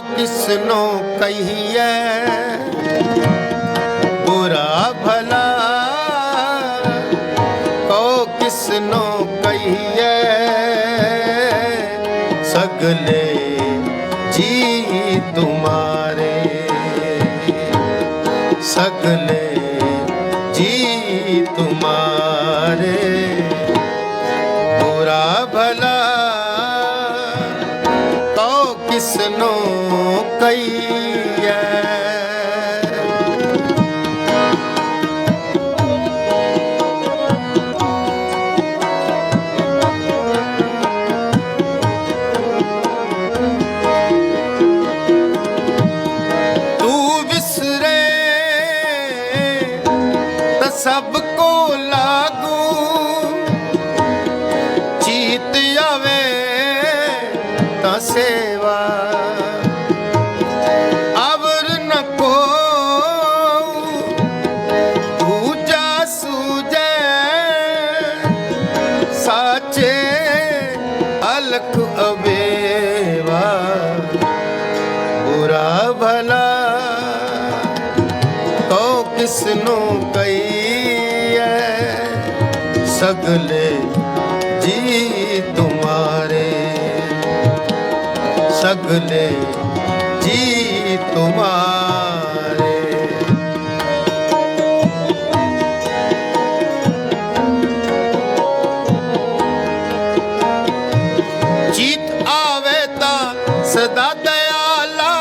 ਕਿਸਨੋ ਕਹੀਏ ਬੁਰਾ ਭਲਾ ਕੋ ਕਿਸਨੋ ਕਹੀਏ ਸਗਲੇ ਜੀ ਤੁਮਾਰੇ। ਸਗਲੇ ਸਭ ਕੋ ਲਾਗੂ। ਚੀਤ ਆਵੇ ਤਾਂ ਸੇਵਾ। ਅਵਰ ਨ ਕੋ ਦੂਜਾ ਸੂਜੈ। ਸਾਚੇ ਅਲਖ ਅਵੇਵਾ। ਬੁਰਾ ਭਲਾ ਕਉ ਕਿਸਨੂੰ ਸਗਲੇ ਜੀ ਤੁਮਾਰੇ। ਸਗਲੇ ਜੀ ਤੁਮਾਰੇ। ਜੀਤ ਆਵੇ ਤਾਂ ਸਦਾ ਦਇਆਲਾ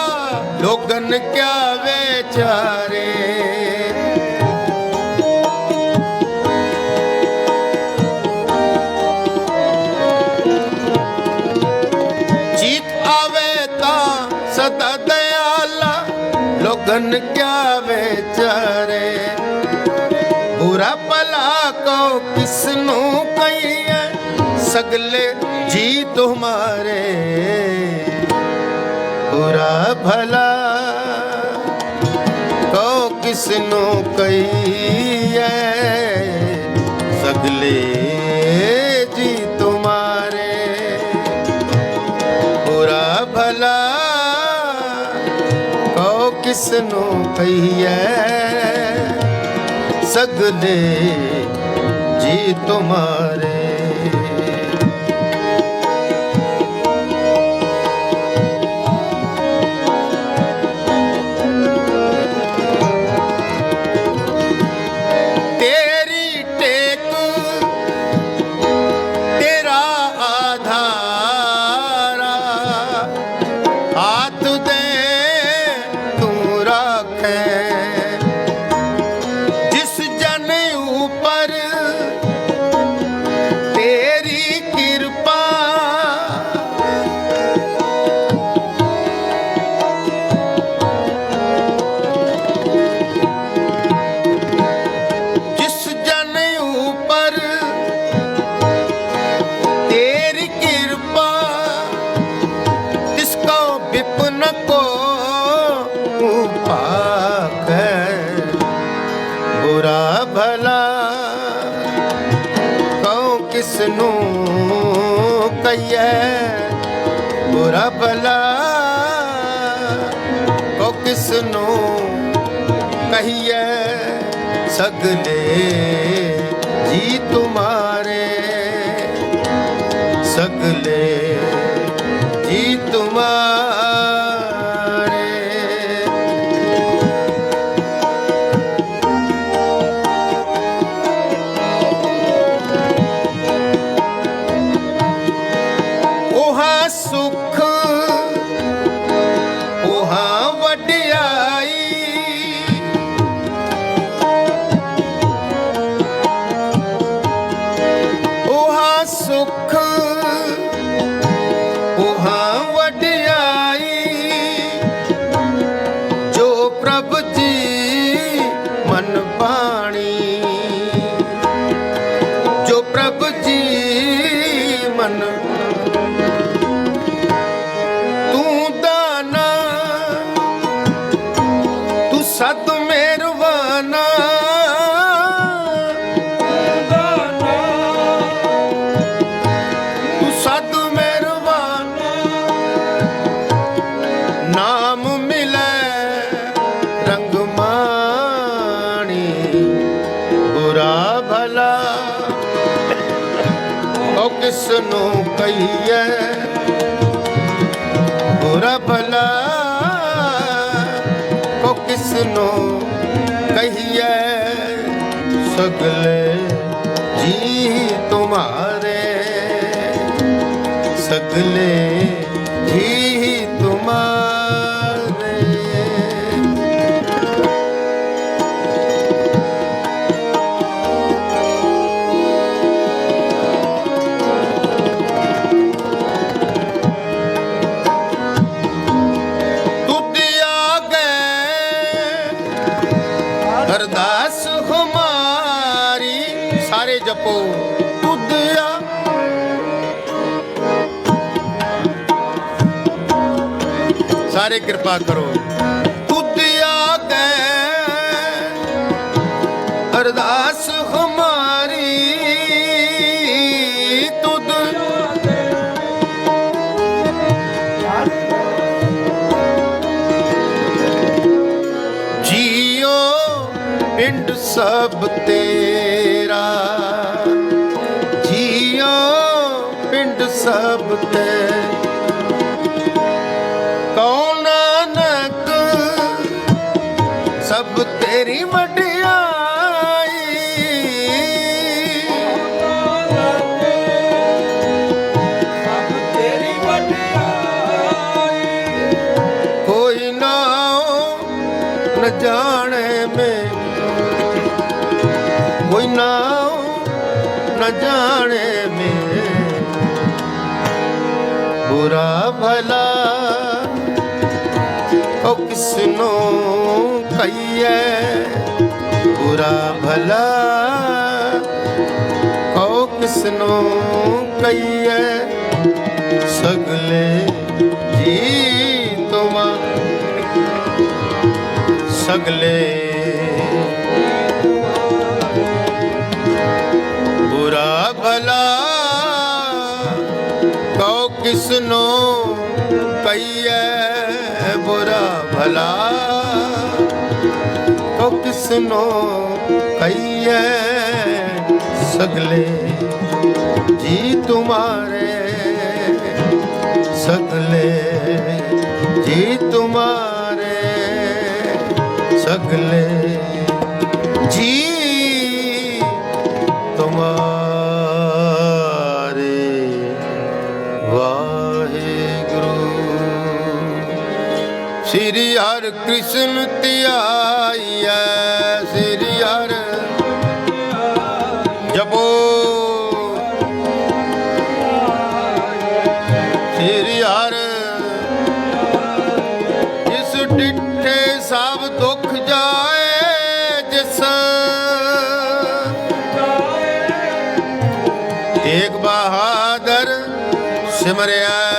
ਲੋਗਨ ਕਿਆ ਵਿਚਾਰੇ ਲੋਗਨ ਕਿਆ ਵਿਚਾਰੇ? ਬੁਰਾ ਭਲਾ ਕੋ ਕਿਸ ਨੂੰ ਕਹੀਏ? ਸਗਲੇ ਜੀ ਤੁਮਾਰੇ ਬੁਰਾ ਭਲਾ ਕੋ ਕਿਸ ਨੂੰ ਕਹੀਏ? ਸਗਲੇ ਕਿਸ ਨੂੰ ਕਹੀਏ ਸਗਲੇ ਜੀ ਤੁਮਾਰੇ okay. ਭਲਾ ਕਉ ਕਿਸ ਨੂੰ ਕਹੀਏ ਬੁਰਾ ਭਲਾ ਕਉ ਕਿਸ ਨੂੰ ਕਹੀਏ ਸਗਲੇ ਜੀ ਤੁਮਾਰੇ, ਸਗਲੇ ਉਹਾ ਨਾਮ ਮਿਲੈ ਰੰਗ ਮਾਣੀ, ਬੁਰਾ ਭਲਾ। ਉਹ ਕਿਸ ਨੂੰ ਕਹੀਏ ਬੁਰਾ ਭਲਾ। ਉਹ ਕਿਸ ਨੂੰ ਕਹੀਏ ਸਗਲੇ ਜੀ ਤੁਮਾਰੇ। ਸਗਲੇ ਜੀ ਅਰਦਾਸ ਹਮਾਰੀ ਸਾਰੇ ਜਪੋ। ਤੁਧ ਸਾਰੇ ਕਿਰਪਾ ਕਰੋ। ਤੁਧ ਆਗੇ ਅਰਦਾਸ ਹਮਾਰੀ ਪਿੰਡ ਸਭ ਤੇਰਾ। ਜੀਓ ਪਿੰਡ ਸਭ ਤੇ। ਕੌਣ ਨਾਨਕ ਸਭ ਤੇਰੀ ਵਡਿਆਈ? ਸਭ ਤੇਰੀ ਵਡਿਆਈ ਕੋਈ ਨਾ ਨ ਜਾਣੇ ਜਾਣੇ ਮੈਂ। ਬੁਰਾ ਭਲਾ ਉਹ ਕਿਸ ਨੂੰ ਕਹੀਏ ਬੁਰਾ ਭਲਾ ਉਹ ਕਿਸ ਨੂੰ ਕਹੀਏ ਸਗਲੇ ਜੀ ਤੁਮਾ ਸਗਲੇ ਕਿਸਨੋ ਕਿਸ ਬੁਰਾ ਭਲਾ। ਕਉ ਕਿਸ ਨੂੰ ਕਹੀਏ ਸਗਲੇ। ਜੀ ਤੁਮਾਰੇ ਸਗਲੇ। ਜੀ ਤੁਮਾਰੇ ਸਗਲੇ। ਜੀ ਕ੍ਰਿਸ਼ਨ ਧਿਆਈਐ, ਸ੍ਰੀ ਹਰਿ ਜਪੋ। ਸ੍ਰੀ ਹਰਿ ਜਿਸ ਡਿਠੇ ਸਭ ਦੁੱਖ ਜਾਏ, ਜਿਸ ਏਕ ਬਹਾਦਰ ਸਿਮਰਿਆ